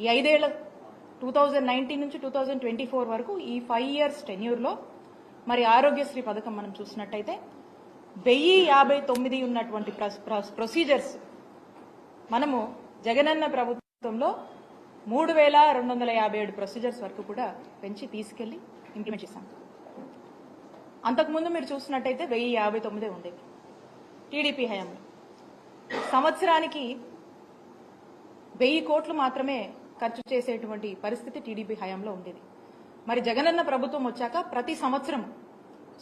ఈ ఐదేళ్ళ two thousand nineteen నుంచి టూ థౌజండ్ ట్వంటీ ఫోర్ వరకు ఈ ఫైవ్ ఇయర్స్ టెన్యూర్లో మరి ఆరోగ్యశ్రీ పథకం మనం చూసినట్టయితే వెయ్యి యాభై తొమ్మిది ఉన్నటువంటి ప్రొ- ప్రొసీజర్స్ మనము జగనన్న ప్రభుత్వంలో మూడు వేల రెండు వందల యాభై ఏడు ప్రొసీజర్స్ వరకు కూడా పెంచి తీసుకెళ్ళి ఇంప్లిమెంట్ చేశాం. అంతకుముందు మీరు చూసినట్టయితే వెయ్యి యాభై తొమ్మిదే ఉండేవి టీడీపీ హయాంలో. సంవత్సరానికి వెయ్యి కోట్లు మాత్రమే ఖర్చు చేసేటువంటి పరిస్థితి టీడీపీ హయాంలో ఉండేది. మరి జగనన్న ప్రభుత్వం వచ్చాక ప్రతి సంవత్సరం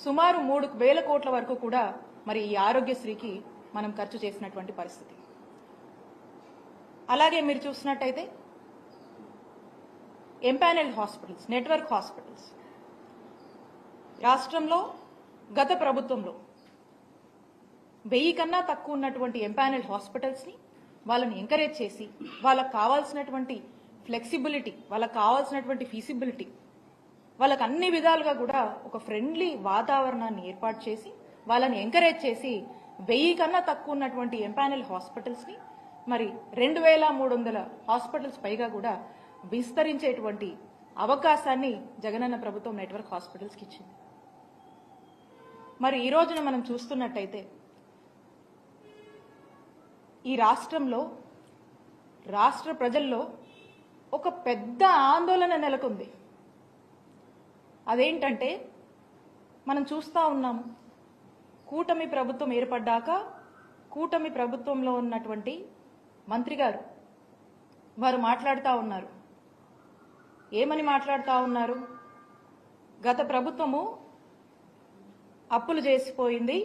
సుమారు మూడు వేల కోట్ల వరకు కూడా మరి ఈ ఆరోగ్యశ్రీకి మనం ఖర్చు చేసినటువంటి పరిస్థితి. అలాగే మీరు చూసినట్టయితే ఎంపానెల్ హాస్పిటల్స్ నెట్వర్క్ హాస్పిటల్స్. రాష్ట్రంలో గత ప్రభుత్వంలో వెయ్యి కన్నా తక్కువ ఉన్నటువంటి ఎంపానెల్ హాస్పిటల్స్ని వాళ్ళని ఎంకరేజ్ చేసి వాళ్ళకి కావాల్సినటువంటి ఫ్లెక్సిబిలిటీ వాళ్ళకి కావాల్సినటువంటి ఫీసిబిలిటీ వాళ్ళకి అన్ని విధాలుగా కూడా ఒక ఫ్రెండ్లీ వాతావరణాన్ని ఏర్పాటు చేసి వాళ్ళని ఎంకరేజ్ చేసి వెయ్యి కన్నా తక్కువ ఉన్నటువంటి ఎంపానెల్ హాస్పిటల్స్ని మరి రెండు వేల మూడు వందల హాస్పిటల్స్ పైగా కూడా విస్తరించేటువంటి అవకాశాన్ని జగనన్న ప్రభుత్వం నెట్వర్క్ హాస్పిటల్స్కి ఇచ్చింది. మరి ఈ రోజున మనం చూస్తున్నట్టయితే ఈ రాష్ట్రంలో రాష్ట్ర ప్రజల్లో ఒక పెద్ద ఆందోళన నెలకొంది. అదేంటంటే మనం చూస్తూ ఉన్నాము కూటమి ప్రభుత్వం ఏర్పడ్డాక కూటమి ప్రభుత్వంలో ఉన్నటువంటి మంత్రి గారు వారు మాట్లాడుతూ ఉన్నారు. ఏమని మాట్లాడుతూ ఉన్నారు? గత ప్రభుత్వము అప్పులు చేసిపోయింది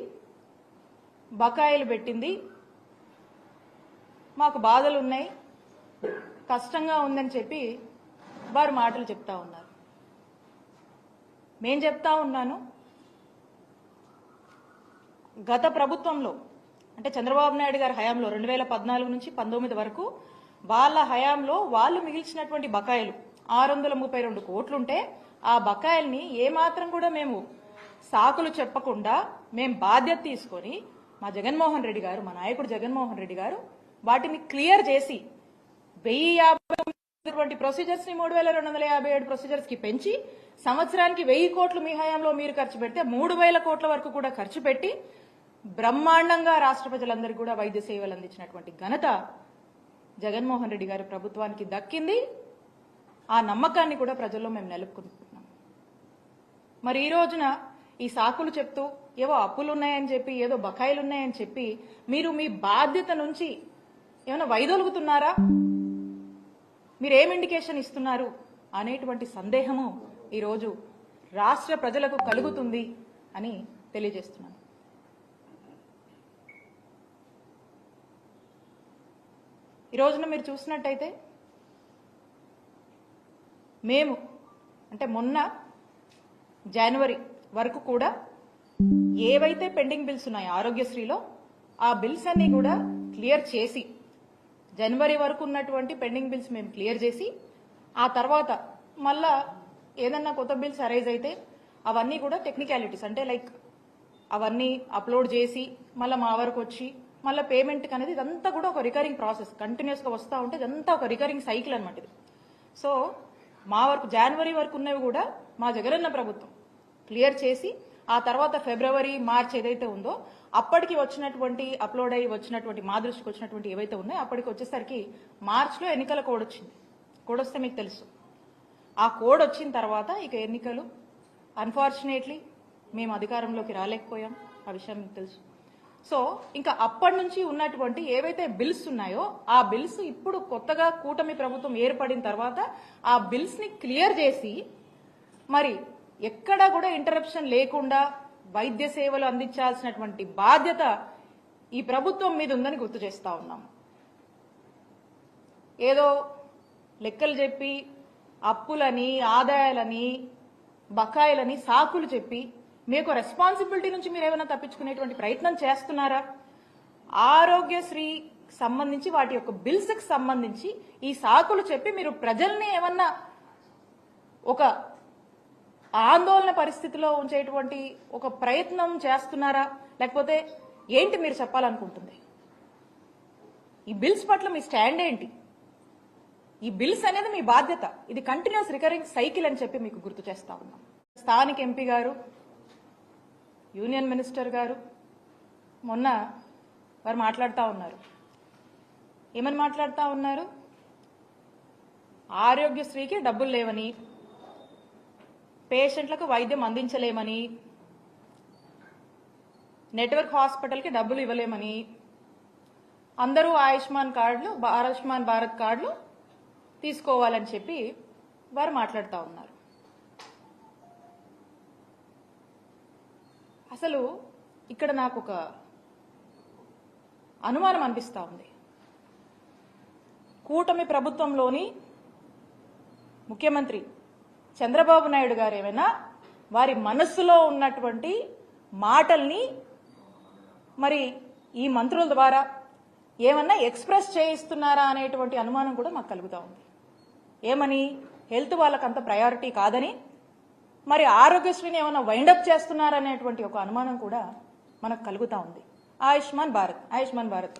బకాయిలు పెట్టింది మాకు బాధలు ఉన్నాయి కష్టంగా ఉందని చెప్పి వారు మాటలు చెప్తా ఉన్నారు. మేం చెప్తా ఉన్నాను గత ప్రభుత్వంలో అంటే చంద్రబాబు నాయుడు గారి హయాంలో రెండు వేల పద్నాలుగు నుంచి పంతొమ్మిది వరకు వాళ్ళ హయాంలో వాళ్ళు మిగిల్చినటువంటి బకాయిలు ఆరు వందల ముప్పై రెండు కోట్లుంటే ఆ బకాయిల్ని ఏమాత్రం కూడా మేము సాకులు చెప్పకుండా మేము బాధ్యత తీసుకొని మా జగన్మోహన్ రెడ్డి గారు మా నాయకుడు జగన్మోహన్ రెడ్డి గారు వాటిని క్లియర్ చేసి వెయ్యి యాభై ఉన్నటువంటి ప్రొసీజర్స్ని మూడు వేల రెండు వందల యాభై ఏడు ప్రొసీజర్స్కి పెంచి సంవత్సరానికి వెయ్యి కోట్లు మీ హయాంలో మీరు ఖర్చు పెడితే మూడు వేల కోట్ల వరకు కూడా ఖర్చు పెట్టి బ్రహ్మాండంగా రాష్ట్ర ప్రజలందరికీ కూడా వైద్య సేవలు అందించినటువంటి ఘనత జగన్మోహన్ రెడ్డి గారి ప్రభుత్వానికి దక్కింది. ఆ నమ్మకాన్ని కూడా ప్రజల్లో మేము నెలకొంటున్నాం. మరి ఈ రోజున ఈ సాకులు చెప్తూ ఏవో అప్పులు ఉన్నాయని చెప్పి ఏదో బకాయిలు ఉన్నాయని చెప్పి మీరు మీ బాధ్యత నుంచి ఏమైనా వైదొలుగుతున్నారా? మీరు ఏం ఇండికేషన్ ఇస్తున్నారు అనేటువంటి సందేహము ఈరోజు రాష్ట్ర ప్రజలకు కలుగుతుంది అని తెలియజేస్తున్నాను. ఈ రోజున మీరు చూసినట్టయితే మేము అంటే మొన్న జనవరి వరకు కూడా ఏవైతే పెండింగ్ బిల్స్ ఉన్నాయో ఆరోగ్యశ్రీలో ఆ బిల్స్ అన్నీ కూడా క్లియర్ చేసి జనవరి వరకు ఉన్నటువంటి పెండింగ్ బిల్స్ మేము క్లియర్ చేసి ఆ తర్వాత మళ్ళా ఏదన్నా కొత్త బిల్స్ అరైజ్ అయితే అవన్నీ కూడా టెక్నికాలిటీస్ అంటే లైక్ అవన్నీ అప్లోడ్ చేసి మళ్ళీ మా వరకు వచ్చి మళ్ళీ పేమెంట్ అనేది ఇదంతా కూడా ఒక రికరింగ్ ప్రాసెస్ కంటిన్యూస్గా వస్తూ ఉంటే ఇదంతా ఒక రికరింగ్ సైకిల్ అనమాట ఇది. సో మా వరకు జనవరి వరకు ఉన్నవి కూడా మా జగనన్న ప్రభుత్వం క్లియర్ చేసి ఆ తర్వాత ఫిబ్రవరి మార్చ్ ఏదైతే ఉందో అప్పటికి వచ్చినటువంటి అప్లోడ్ అయ్యి వచ్చినటువంటి మా దృష్టికి వచ్చినటువంటి ఏవైతే ఉన్నాయో అప్పటికి వచ్చేసరికి మార్చ్లో ఎన్నికల కోడ్ వచ్చింది. కోడ్ వస్తే మీకు తెలుసు. ఆ కోడ్ వచ్చిన తర్వాత ఇక ఎన్నికలు అన్ఫార్చునేట్లీ మేము అధికారంలోకి రాలేకపోయాం. ఆ విషయం మీకు తెలుసు. సో ఇంకా అప్పటి నుంచి ఉన్నటువంటి ఏవైతే బిల్స్ ఉన్నాయో ఆ బిల్స్ ఇప్పుడు కొత్తగా కూటమి ప్రభుత్వం ఏర్పడిన తర్వాత ఆ బిల్స్ని క్లియర్ చేసి మరి ఎక్కడా కూడా ఇంటరప్షన్ లేకుండా వైద్య సేవలు అందించాల్సినటువంటి బాధ్యత ఈ ప్రభుత్వం మీద ఉందని గుర్తు చేస్తా ఉన్నాం. ఏదో లెక్కలు చెప్పి అప్పులని ఆదాయాలని బకాయిలని సాకులు చెప్పి మీకు రెస్పాన్సిబిలిటీ నుంచి మీరు ఏమైనా తప్పించుకునేటువంటి ప్రయత్నం చేస్తున్నారా? ఆరోగ్యశ్రీ సంబంధించి వాటి యొక్క బిల్స్కి సంబంధించి ఈ సాకులు చెప్పి మీరు ప్రజల్ని ఏమన్నా ఒక ఆందోళన పరిస్థితిలో ఉంచేటువంటి ఒక ప్రయత్నం చేస్తున్నారా? లేకపోతే ఏంటి మీరు చెప్పాలనుకుంటుంది? ఈ బిల్స్ పట్ల మీ స్టాండ్ ఏంటి? ఈ బిల్స్ అనేది మీ బాధ్యత. ఇది కంటిన్యూస్ రికరింగ్ సైకిల్ అని చెప్పి మీకు గుర్తు చేస్తా ఉన్నాం. స్థానిక ఎంపీ గారు యూనియన్ మినిస్టర్ గారు మొన్న వారు మాట్లాడుతూ ఉన్నారు. ఏమని మాట్లాడుతూ ఉన్నారు? ఆరోగ్యశ్రీకి డబ్బులు లేవని పేషెంట్లకు వైద్యం అందించలేమని నెట్వర్క్ హాస్పిటల్కి డబ్బులు ఇవ్వలేమని అందరూ ఆయుష్మాన్ కార్డులు ఆయుష్మాన్ భారత్ కార్డులు తీసుకోవాలని చెప్పి వారు మాట్లాడుతూ ఉన్నారు. అసలు ఇక్కడ నాకు ఒక అనుమానం అనిపిస్తూ ఉంది. కూటమి ప్రభుత్వంలోని ముఖ్యమంత్రి చంద్రబాబు నాయుడు గారు ఏమైనా వారి మనస్సులో ఉన్నటువంటి మాటల్ని మరి ఈ మంత్రుల ద్వారా ఏమన్నా ఎక్స్ప్రెస్ చేయిస్తున్నారా అనేటువంటి అనుమానం కూడా మాకు కలుగుతూ ఉంది. ఏమని? హెల్త్ వాళ్ళకంత ప్రయారిటీ కాదని మరి ఆరోగ్యశ్రీని ఏమైనా వైండప్ చేస్తున్నారనేటువంటి ఒక అనుమానం కూడా మనకు కలుగుతూ ఉంది. ఆయుష్మాన్ భారత్ ఆయుష్మాన్ భారత్.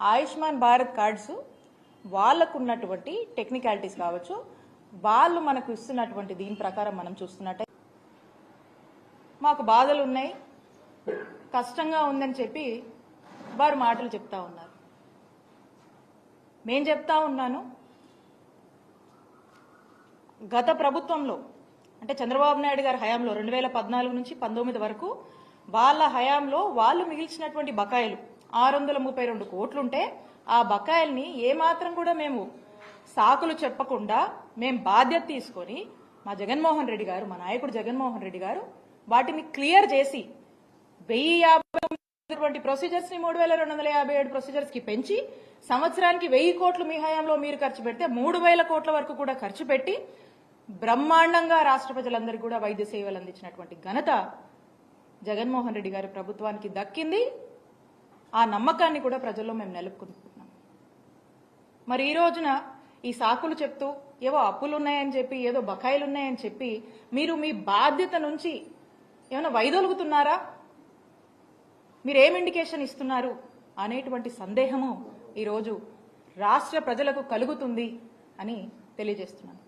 ఆయుష్మాన్ భారత్ కార్డ్స్ వాళ్ళకు ఉన్నటువంటి టెక్నికాలిటీస్ కావచ్చు వాళ్ళు మనకు ఇస్తున్నటువంటి దీని ప్రకారం మనం చూస్తున్నట్టే. మాకు బాధలు ఉన్నాయి. కష్టంగా ఉందని చెప్పి వారు మాటలు చెప్తా ఉన్నారు. మేము చెప్తా ఉన్నాను. గత ప్రభుత్వంలో అంటే చంద్రబాబు నాయుడు గారి హయాంలో రెండు వేల పద్నాలుగు నుంచి పంతొమ్మిది వరకు వాళ్ళ హయాంలో వాళ్ళు మిగిల్చినటువంటి బకాయిలు ఆరు వందల ముప్పై రెండు కోట్లుంటే ఆ బకాయిల్ని ఏమాత్రం కూడా మేము సాకులు చెప్పకుండా మేము బాధ్యత తీసుకొని మా జగన్మోహన్ రెడ్డి గారు మా నాయకుడు జగన్మోహన్ రెడ్డి గారు వాటిని క్లియర్ చేసి వెయ్యి యాభై ప్రొసీజర్స్ని మూడు వేల రెండు వందల యాభై ఏడు ప్రొసీజర్స్కి పెంచి సంవత్సరానికి వెయ్యి కోట్లు మీ హయాంలో మీరు ఖర్చు పెడితే మూడు వేల కోట్ల వరకు కూడా ఖర్చు పెట్టి బ్రహ్మాండంగా రాష్ట్ర ప్రజలందరికీ కూడా వైద్య సేవలు అందించినటువంటి ఘనత జగన్మోహన్ రెడ్డి గారి ప్రభుత్వానికి దక్కింది. ఆ నమ్మకాన్ని కూడా ప్రజల్లో మేము నెలుపుకుంటున్నాం మరి ఈ రోజున ఈ సాకులు చెప్తూ ఏవో అప్పులు ఉన్నాయని చెప్పి ఏదో బకాయిలు ఉన్నాయని చెప్పి మీరు మీ బాధ్యత నుంచి ఏమైనా వైదొలుగుతున్నారా? మీరు ఏం ఇండికేషన్ ఇస్తున్నారు? అనేటువంటి సందేహము ఈరోజు రాష్ట్ర ప్రజలకు కలుగుతుంది అని తెలియజేస్తున్నాను.